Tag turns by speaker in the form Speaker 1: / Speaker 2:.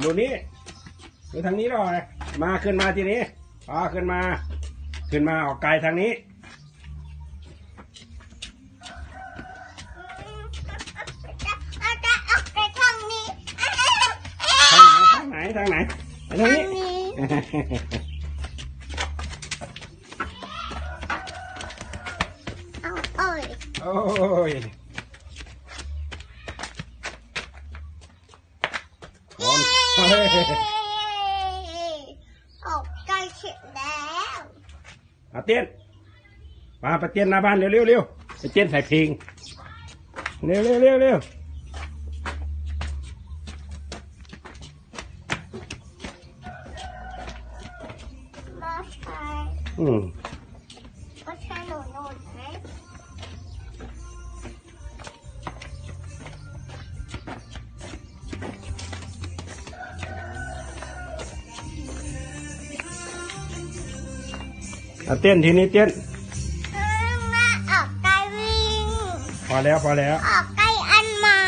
Speaker 1: ดูนี้ดูทางนี้หรอเลยมาขึ้นมาทีนี้อ๋อขึ้นมา ขึ้นมาออกไกลทางนี้
Speaker 2: อาจจะออกไปทางนี้
Speaker 1: ทางไหนทางไหนทางไหนทาง
Speaker 2: ทาง
Speaker 1: นี้
Speaker 2: นี้เอาเอ้ย
Speaker 1: โอ้ยโอนเฮ้ย
Speaker 2: ออกใกล้เสร็จแล้ว
Speaker 1: อาเตียนมาไปเตียนหน้าบ้านเร็วเร็วเร็วไปเตียนใส่พิงเร็วเร็วเร็วเร็ว
Speaker 2: มาใช้
Speaker 1: อืม
Speaker 2: เอา
Speaker 1: เต้นทีนี้เต้น
Speaker 2: มาออกไกลวิ่ง
Speaker 1: พอแล้วพอแล้ว
Speaker 2: ออกไกลอันใหม่